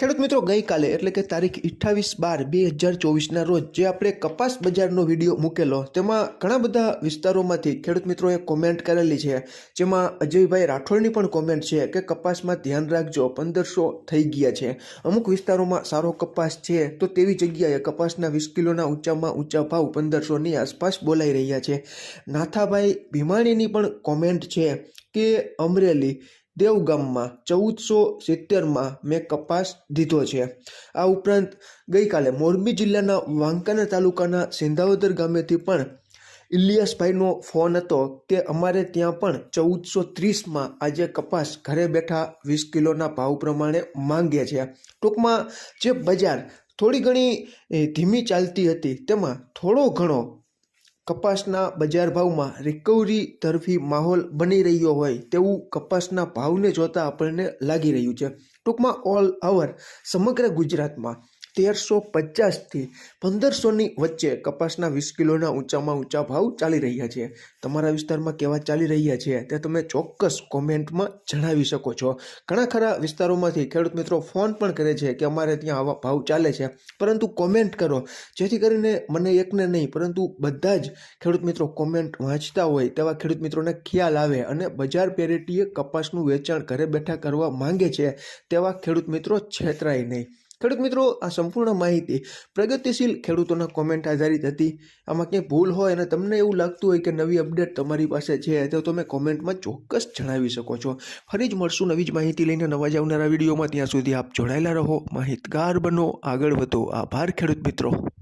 ખેડૂત મિત્રો, ગઈકાલે એટલે કે તારીખ અઠ્ઠાવીસ બાર બે હજાર ચોવીસના રોજ જે આપણે કપાસ બજારનો વીડિયો મૂકેલો, તેમાં ઘણા બધા વિસ્તારોમાંથી ખેડૂત મિત્રોએ કોમેન્ટ કરેલી છે. જેમાં અજયભાઈ રાઠોડની પણ કોમેન્ટ છે કે કપાસમાં ધ્યાન રાખજો, પંદરસો થઈ ગયા છે. અમુક વિસ્તારોમાં સારો કપાસ છે, તો તેવી જગ્યાએ કપાસના વીસ કિલોના ઊંચામાં ઊંચા ભાવ પંદરસોની આસપાસ બોલાઈ રહ્યા છે. નાથાભાઈ ભીમાણીની પણ કોમેન્ટ છે કે અમરેલી દેવગામમાં ચૌદસો સિત્તેરમાં મેં કપાસ દીધો છે. આ ઉપરાંત ગઈકાલે મોરબી જિલ્લાના વાંકાના તાલુકાના સિંધાવદર ગામેથી પણ ઇલિયાસભાઈનો ફોન હતો કે અમારે ત્યાં પણ ચૌદસો ત્રીસમાં આજે કપાસ ઘરે બેઠા વીસ કિલોના ભાવ પ્રમાણે માંગે છે. ટૂંકમાં જે બજાર થોડી ઘણી ધીમી ચાલતી હતી, તેમાં થોડો ઘણો કપાસના બજાર ભાવમાં રિકવરી તરફી માહોલ બની રહ્યો હોય તેવું કપાસના ભાવને જોતા આપણને લાગી રહ્યું છે. ટૂંકમાં ઓલ ઓવર સમગ્ર ગુજરાતમાં તેરસો પચાસથી પંદરસોની વચ્ચે કપાસના વીસ કિલોના ઊંચામાં ઊંચા ભાવ ચાલી રહ્યા છે. તમારા વિસ્તારમાં કેવા ચાલી રહ્યા છે તે તમે ચોક્કસ કોમેન્ટમાં જણાવી શકો છો. ઘણા ખરા વિસ્તારોમાંથી ખેડૂત મિત્રો ફોન પણ કરે છે કે અમારે ત્યાં આવા ભાવ ચાલે છે. પરંતુ કોમેન્ટ કરો. જેથી કરીને મને એકને નહીં, પરંતુ બધા જ ખેડૂત મિત્રો કોમેન્ટ વાંચતા હોય તેવા ખેડૂત મિત્રોને ખ્યાલ આવે અને બજાર પેરેટીએ કપાસનું વેચાણ ઘરે બેઠા કરવા માંગે છે તેવા ખેડૂત મિત્રો છેતરાય નહીં. ખેડૂત મિત્રો, આ સંપૂર્ણ માહિતી પ્રગતિશીલ ખેડૂતોના કોમેન્ટ આધારિત હતી. આમાં ક્યાંય ભૂલ હોય અને તમને એવું લાગતું હોય કે નવી અપડેટ તમારી પાસે છે, તો તમે કોમેન્ટમાં ચોક્કસ જણાવી શકો છો. ફરી જ મળશું નવી જ માહિતી લઈને નવા જ આવનારા વિડીયોમાં. ત્યાં સુધી આપ જોડાયેલા રહો. માહિતગાર બનો. આગળ વધો. આભાર ખેડૂત મિત્રો.